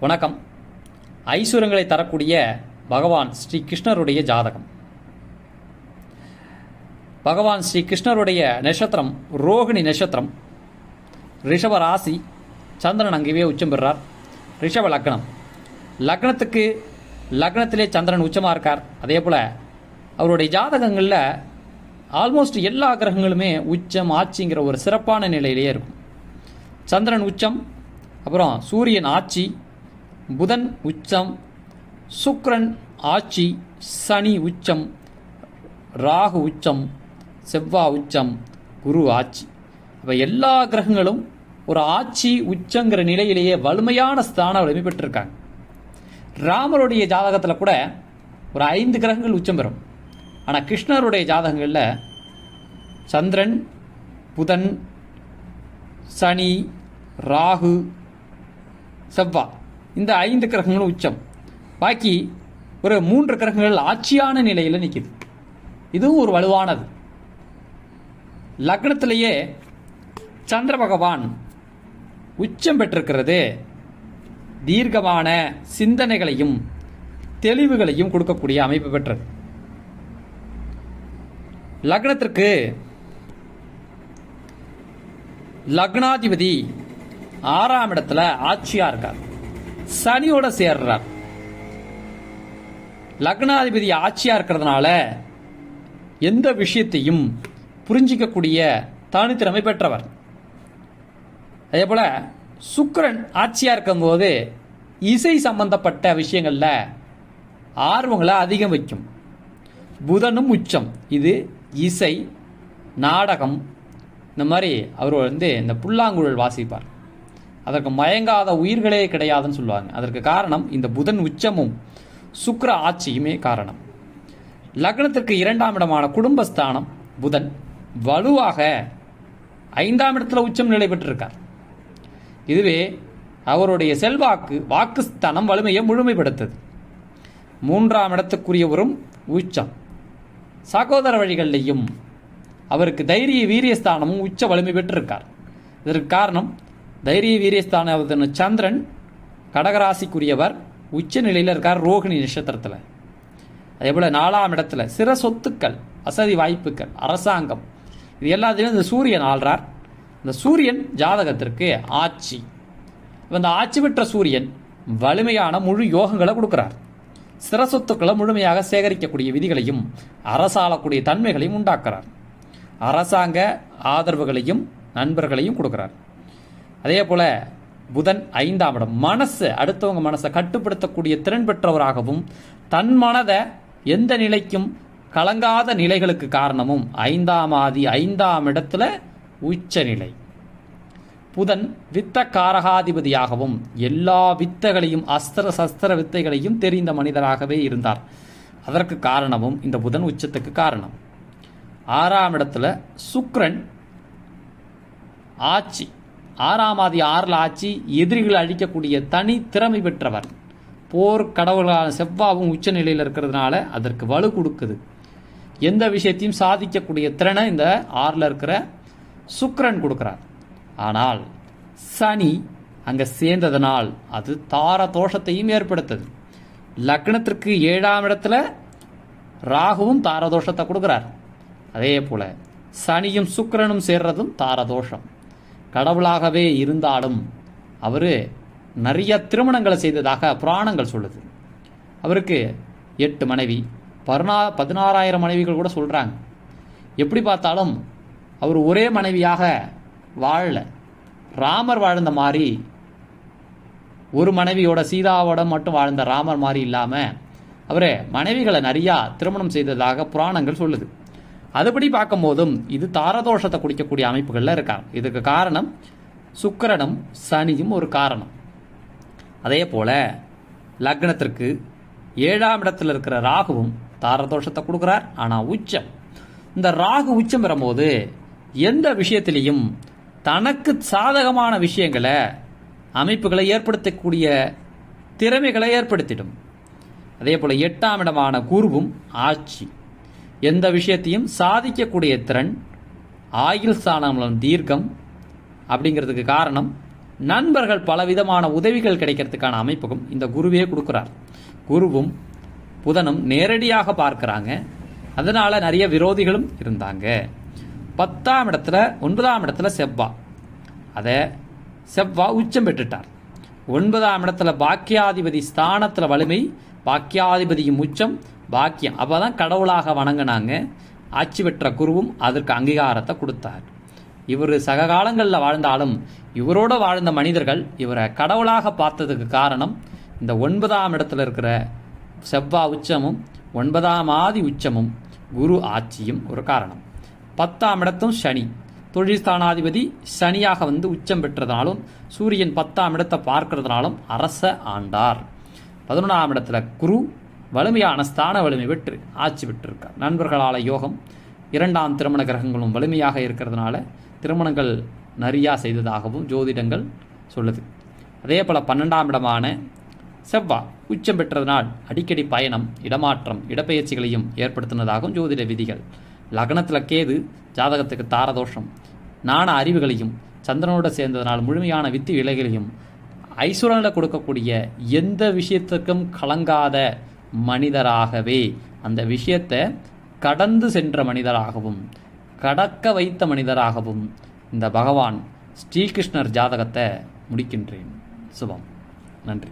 வணக்கம். ஐஸ்வர்யங்களை தரக்கூடிய பகவான் ஸ்ரீ கிருஷ்ணருடைய ஜாதகம். பகவான் ஸ்ரீ கிருஷ்ணருடைய நட்சத்திரம் ரோகிணி நட்சத்திரம். ரிஷப ராசி சந்திரன் அங்கேயே உச்சம் பெறார். ரிஷப லக்னம். லக்னத்துக்கு லக்னத்திலே சந்திரன் உச்சமாக இருக்கார். அதே போல் அவருடைய ஜாதகங்களில் ஆல்மோஸ்ட் எல்லா கிரகங்களுமே உச்சம் ஆட்சிங்கிற ஒரு சிறப்பான நிலையிலேயே இருக்கும். சந்திரன் உச்சம் அப்புறம் சூரியன் ஆட்சி புதன் உச்சம் சுக்ரன் ஆட்சி சனி உச்சம் ராகு உச்சம் செவ்வாய் உச்சம் குரு ஆட்சி. அப்போ எல்லா கிரகங்களும் ஒரு ஆட்சி உச்சங்கிற நிலையிலேயே வலிமையான ஸ்தான வலிமை பெற்றிருக்காங்க. ராமருடைய ஜாதகத்தில் கூட ஒரு ஐந்து கிரகங்கள் உச்சம் பெறும். ஆனால் கிருஷ்ணருடைய ஜாதகங்களில் சந்திரன் புதன் சனி ராகு செவ்வாய் இந்த ஐந்து கிரகங்களும் உச்சம். பாக்கி ஒரு மூன்று கிரகங்கள் ஆட்சியான நிலையில் நிற்கிது இதுவும் ஒரு வலுவானது. லக்னத்திலேயே சந்திர பகவான் உச்சம் பெற்றிருக்கிறது. தீர்க்கமான சிந்தனைகளையும் தெளிவுகளையும் கொடுக்கக்கூடிய அமைப்பு பெற்றது. லக்னத்திற்கு லக்னாதிபதி ஆறாம் இடத்துல ஆட்சியாக இருக்கார். சனியோட சேர்றார். லக்னாதிபதி ஆட்சியா இருக்கிறதுனால எந்த விஷயத்தையும் புரிஞ்சிக்கக்கூடிய தனித்திறமை பெற்றவர். அதே போல சுக்கரன் ஆட்சியா இருக்கும்போது இசை சம்பந்தப்பட்ட விஷயங்களில் ஆர்வங்களை அதிகம் வைக்கும். புதனும் உச்சம். இது இசை நாடகம் இந்த மாதிரி அவர் வந்து இந்த புல்லாங்குழல் வாசிப்பார். அதற்கு மயங்காத உயிர்களே கிடையாதுன்னு சொல்லுவாங்க. அதற்கு காரணம் இந்த புதன் உச்சமும் சுக்கர ஆட்சியுமே காரணம். லக்னத்திற்கு இரண்டாம் இடமான குடும்பஸ்தானம் புதன். வலுவாக ஐந்தாம் இடத்துல உச்சம் நிலை பெற்றிருக்கார். இதுவே அவருடைய செல்வாக்கு வாக்குஸ்தானம் வலிமையை முழுமைப்படுத்தது. மூன்றாம் இடத்துக்குரியவரும் உச்சம். சகோதர வழிகளிலையும் அவருக்கு தைரிய வீரியஸ்தானமும் உச்ச வலிமை பெற்றிருக்கார். இதற்கு காரணம் தைரிய வீரியஸ்தான சந்திரன் கடகராசிக்குரியவர் உச்ச நிலையில் இருக்கார் ரோகிணி நட்சத்திரத்தில். அதே போல் நாலாம் இடத்துல சிற சொத்துக்கள் வசதி வாய்ப்புகள் அரசாங்கம் இது எல்லாத்தையும் இந்த சூரியன் ஆள்றார். இந்த சூரியன் ஜாதகத்திற்கு ஆட்சி. இந்த ஆட்சி பெற்ற சூரியன் வலிமையான முழு யோகங்களை கொடுக்குறார். சிற சொத்துக்களை முழுமையாக சேகரிக்கக்கூடிய விதிகளையும் அரசாளக்கூடிய தன்மைகளையும் உண்டாக்குறார். அரசாங்க ஆதரவுகளையும் நண்பர்களையும் கொடுக்குறார். அதே போல புதன் ஐந்தாம் இடம். மனசு அடுத்தவங்க மனசை கட்டுப்படுத்தக்கூடிய திறன் பெற்றவராகவும் தன் மனதை எந்த நிலைக்கும் கலங்காத நிலைகளுக்கு காரணமும் ஐந்தாம் ஆதி ஐந்தாம் இடத்துல உச்ச நிலை. புதன் வித்த காரகாதிபதியாகவும் எல்லா வித்தைகளையும் அஸ்திர சஸ்திர வித்தைகளையும் தெரிந்த மனிதராகவே இருந்தார். அதற்கு காரணமும் இந்த புதன் உச்சத்துக்கு காரணம். ஆறாம் இடத்துல சுக்ரன் ஆட்சி. ஆறாம் ஆதி ஆறில் ஆட்சி எதிரிகளை அழிக்கக்கூடிய தனி திறமை பெற்றவர். போர் கடவுளான செவ்வாவும் உச்ச நிலையில் இருக்கிறதுனால அதற்கு வலு கொடுக்குது. எந்த விஷயத்தையும் சாதிக்கக்கூடிய திறனை இந்த ஆறில் இருக்கிற சுக்கரன் கொடுக்குறார். ஆனால் சனி அங்கே சேர்ந்ததனால் அது தார தோஷத்தையும் ஏற்படுத்துது. லக்னத்திற்கு ஏழாம் இடத்துல ராகுவும் தாரதோஷத்தை கொடுக்குறார். அதே போல சனியும் சுக்கரனும் சேர்றதும் தாரதோஷம் கடவுளாகவே இருந்தாலும் அவர் நிறைய திருமணங்களை செய்ததாக புராணங்கள் சொல்லுது. அவருக்கு எட்டு மனைவி. பதினா பதினாறாயிரம் மனைவிகள் கூட சொல்கிறாங்க எப்படி பார்த்தாலும் அவர் ஒரே மனைவியாக வாழல. ராமர் வாழ்ந்த மாதிரி ஒரு மனைவியோட சீதாவோட மட்டும் வாழ்ந்த ராமர் மாதிரி இல்லாமல் அவர் மனைவிகளை நிறையா திருமணம் செய்ததாக புராணங்கள் சொல்லுது. அதுபடி பார்க்கும்போதும் இது தாரதோஷத்தை குடிக்கக்கூடிய அமைப்புகளில் இருக்காங்க இதுக்கு காரணம் சுக்கரனும் சனியும் ஒரு காரணம். அதே போல லக்னத்திற்கு ஏழாம் இடத்துல இருக்கிற ராகுவும் தாரதோஷத்தை கொடுக்குறார். ஆனால் உச்சம். இந்த ராகு உச்சம் பெறும்போது எந்த விஷயத்திலையும் தனக்கு சாதகமான விஷயங்களை அமைப்புகளை ஏற்படுத்தக்கூடிய திறமைகளை ஏற்படுத்திடும். அதே போல் எட்டாம் இடமான குருவும் ஆட்சி. எந்த விஷயத்தையும் சாதிக்கக்கூடிய திறன் ஆயுள் ஸ்தானம் தீர்க்கம் அப்படிங்கிறதுக்கு காரணம் நண்பர்கள் பலவிதமான உதவிகள் கிடைக்கிறதுக்கான அமைப்புக்கும் இந்த குருவே கொடுக்குறார். குருவும் புதனும் நேரடியாக பார்க்குறாங்க. அதனால் நிறைய விரோதிகளும் இருந்தாங்க. பத்தாம் இடத்துல ஒன்பதாம் இடத்துல செவ்வா. அதை செவ்வா உச்சம் பெற்றுட்டார். ஒன்பதாம் இடத்துல பாக்கியாதிபதி ஸ்தானத்தில் வலிமை பாக்கியாதிபதியும் உச்சம் பாக்கியம். அப்போ தான் கடவுளாக வணங்கினாங்க. ஆட்சி பெற்ற குருவும் அதற்கு அங்கீகாரத்தை கொடுத்தார். இவர் சக காலங்களில் வாழ்ந்தாலும் இவரோட வாழ்ந்த மனிதர்கள் இவரை கடவுளாக பார்த்ததுக்கு காரணம் இந்த ஒன்பதாம் இடத்துல இருக்கிற செவ்வா உச்சமும் ஒன்பதாம் ஆதி உச்சமும் குரு ஆட்சியும் ஒரு காரணம். பத்தாம் இடத்தும் சனி. தொழில் ஸ்தானாதிபதி சனியாக வந்து உச்சம் பெற்றதுனாலும் சூரியன் பத்தாம் இடத்தை பார்க்கறதுனாலும் அரச ஆண்டார். பதினொன்றாம் இடத்துல குரு வலிமையான ஸ்தான வலிமை பெற்று ஆட்சி பெற்றிருக்கார். நண்பர்களால் யோகம் இரண்டாம் திருமண கிரகங்களும் வலிமையாக இருக்கிறதுனால திருமணங்கள் நிறையா செய்ததாகவும் ஜோதிடங்கள் சொல்லுது. அதே போல் பன்னெண்டாம் இடமான செவ்வா உச்சம் பெற்றதனால் அடிக்கடி பயணம் இடமாற்றம் இடப்பெயர்ச்சிகளையும் ஏற்படுத்தினதாகவும் ஜோதிட விதிகள். லக்னத்தில் கேது ஜாதகத்துக்கு தாரதோஷம் நாண அறிவுகளையும் சந்திரனோடு சேர்ந்ததனால் முழுமையான வித்து இலைகளையும் ஐஸ்வரனில் கொடுக்கக்கூடிய எந்த விஷயத்துக்கும் கலங்காத மனிதராகவே. அந்த விஷயத்தை கடந்து சென்ற மனிதராகவும் கடக்க வைத்த மனிதராகவும் இந்த பகவான் ஸ்ரீகிருஷ்ணர் ஜாதகத்தை முடிக்கின்றேன். சுபம். நன்றி.